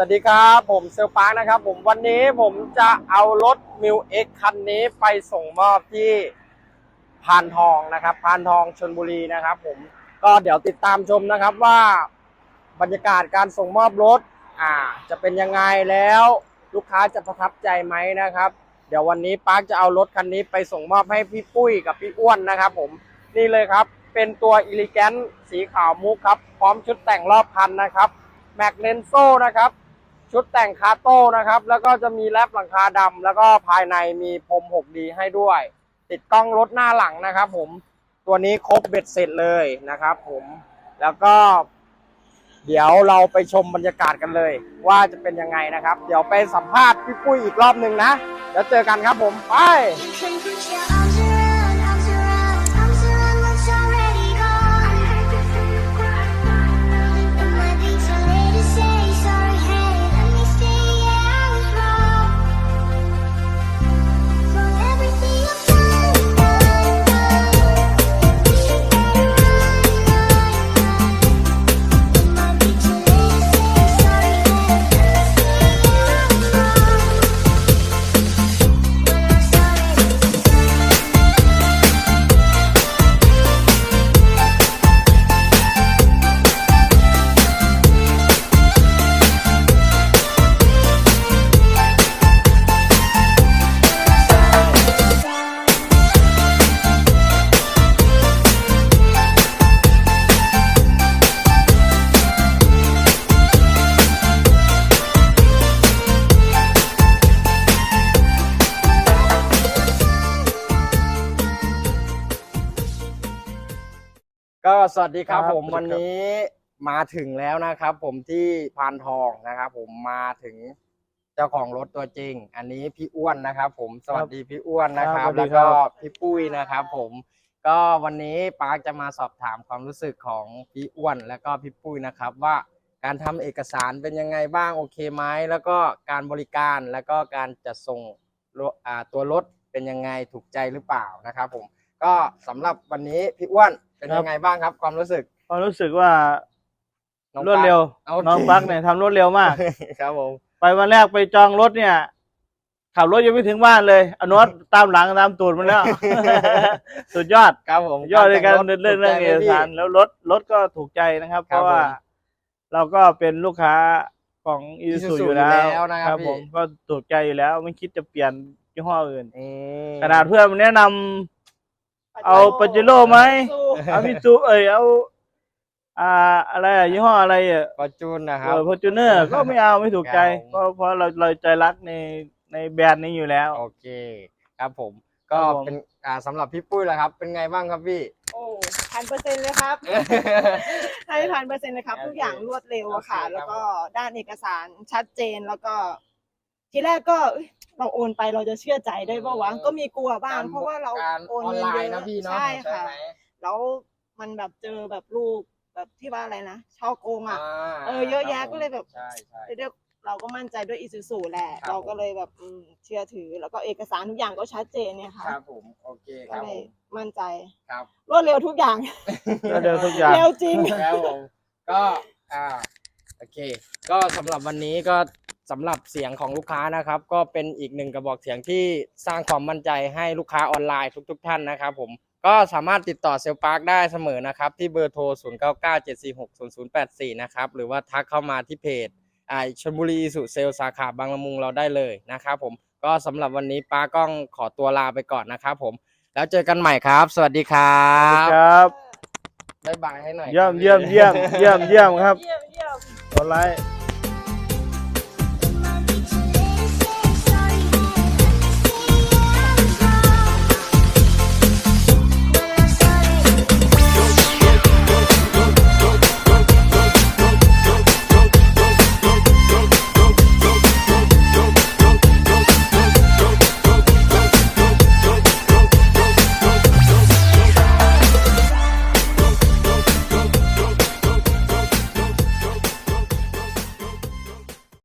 สวัสดีครับ ผมเซลปาร์คนะครับ ผมวันนี้ผมจะเอารถมิวเอ็กคันนี้ไปส่งมอบที่พานทองนะครับ พานทองชนบุรีนะครับ ผมก็เดี๋ยวติดตามชมนะครับว่าบรรยากาศการส่งมอบรถอ่า จะเป็นยังไงแล้วลูกค้าจะประทับใจไหมนะครับ เดี๋ยววันนี้ปาร์คจะเอารถคันนี้ไปส่งมอบให้พี่ปุ้ยกับพี่อ้วนนะครับ ผมนี่เลยครับ เป็นตัวอิลิแกนสีขาวมุกครับ พร้อมชุดแต่งรอบคันนะครับแม็กเลนโซนะครับ ชุดแต่งคาโต้นะครับ แล้วก็จะมีแรปหลังคาดำแล้วก็ภายในมีพรม 6D ให้ด้วย ติดกล้องรถหน้าหลังนะครับผมตัวนี้ครบเบ็ดเสร็จเลยนะครับผมแล้วก็ เดี๋ยวเราไปชมบรรยากาศกันเลย ว่าจะเป็นยังไงนะครับ เดี๋ยวไปสัมภาษณ์พี่ปุ้ยอีกรอบหนึ่งนะเดี๋ยวเจอกันครับผมไป ก็สวัสดีครับ ครับผมสวัวันสดีครับ นี้มาถึงแล้วนะครับ ผมที่พานทองนะครับ ผมมาถึงเจ้าของรถตัวจริง อันนี้พี่อ้วนนะครับ ผมสวัสดีพี่อ้วนนะครับ ครับสวัสดีแล้วครัก็บ พี่ปุ้ยนะครับ ผมก็วันนี้ปาร์คจะมาสอบถามความรู้สึกของพี่อ้วน แล้วก็พี่ปุ้ยนะครับ ว่าการทำเอกสารเป็นยังไงบ้างโอเคไหมแล้วก็การบริการแล้วก็การจัดส่งรถอ่าตัวรถเป็นยังไงถูกใจหรือเปล่านะครับ ผม ก็สำหรับวันนี้พี่อ้วน เป็นยังไงบ้างครับความรู้สึกความรู้สึกว่าน้องรวดเร็วปาร์คโอเคน้องปลั๊กเนี่ยทำรวดเร็วมาก ครับผม ไปวันแรกไปจองรถเนี่ย ขับรถยังไม่ถึงบ้านเลยอนุวัตตามหลังตามตูดมันแล้ว สุดยอด ครับผมสุดยอดในการแต่งเรื่องเรื่องถูเอกใจไหมพี่สารแล้วรถรถก็ถูกใจนะครับ เพครับราะว่าผมเราก็เป็นลูกค้าของอีซู Isuzu อยู่แล้วอยู่แล้วนะครับผมพี่ก็ถูกใจอยู่แล้ว ไม่คิดจะเปลี่ยนยี่ห้ออื่นอืมขนาดเพื่อนมันแนะนำ เอาปาเจโร่ไหมเอามิซูเอ้ยเอาอ่าอะไรอะยี่ห้ออะไรอะฟอร์จูนนะคเอรับอฟอร์จูเนอร์ก็ไม่เอาไม่ถูกใจครับผมเพราะเพราะเราเราใจรักในในแบรนด์นี้อยู่แล้ว โอเค ครับผมก็ครับผม เป็นอ่าสำหรับพี่ปุ้ยแล้วครับ เป็นไงบ้างครับพี่ โอ้พันเปอร์เซ็นต์เลยครับ ให้พันเปอร์เซ็นต์เลยครับ โอเคทุกอย่างรวดเร็วอะค่ะ โอเคครับ แล้วก็ด้านเอกสารชัดเจนแล้วก็ ทีแรกก็เอ้ย เราโอนไปเราจะเชื่อใจได้ป่าวะก็มีกลัวบ้าง เพราะว่าเราการโอนออนเงินไลเยน์นะอะพี่เนาะใช่ค่ะไหมแล้วมันแบบเจอแบบลูกแบบที่ว่าอะไรนะช่อโกงอะาเออเยอะแยะครับผมก็เลยแบบใช่ใช่ด้วยเราก็มั่นใจด้วยอีซูซูแหละครับเราก็เลยแบบอืมเชื่อถือ แล้วก็เอกสารทุกอย่างก็ชัดเจนเนี่ยค่ะครับผมโอเคคก็รับเลผยมมั่นใจครับรวดเร็วทุกอย่างรวดเร็วทุกอย่างเร็วจริงครับผมก็อ่าโอเค ก็สำหรับวันนี้ก็ สำหรับเสียงของลูกค้านะครับ ก็เป็นอีกหนึ่งกระบอกเสียงที่สร้างความมั่นใจให้ลูกค้าออนไลน์ทุก ๆ ท่านนะครับผมก็สามารถติดต่อเซลปาร์คได้เสมอนะครับ ที่เบอร์โทร 0 9 9 7 4 6 0 0 8 4 นะครับ หรือว่าทักเข้ามาที่เพจอ่าชลบุรีสุเซลสาขาบางละมุงเราได้เลยนะครับผมก็สำหรับวันนี้ป้าก้องขอตัวลาไปก่อนนะครับผม แล้วเจอกันใหม่ครับ สวัสดีครัครับบบ๊ายบายให้หน่อย เยี่ยมเยี่ยมเยี่ยมเยี่ยมเยี่ยมครับเยี่ยมเยี่ยมกดไลค์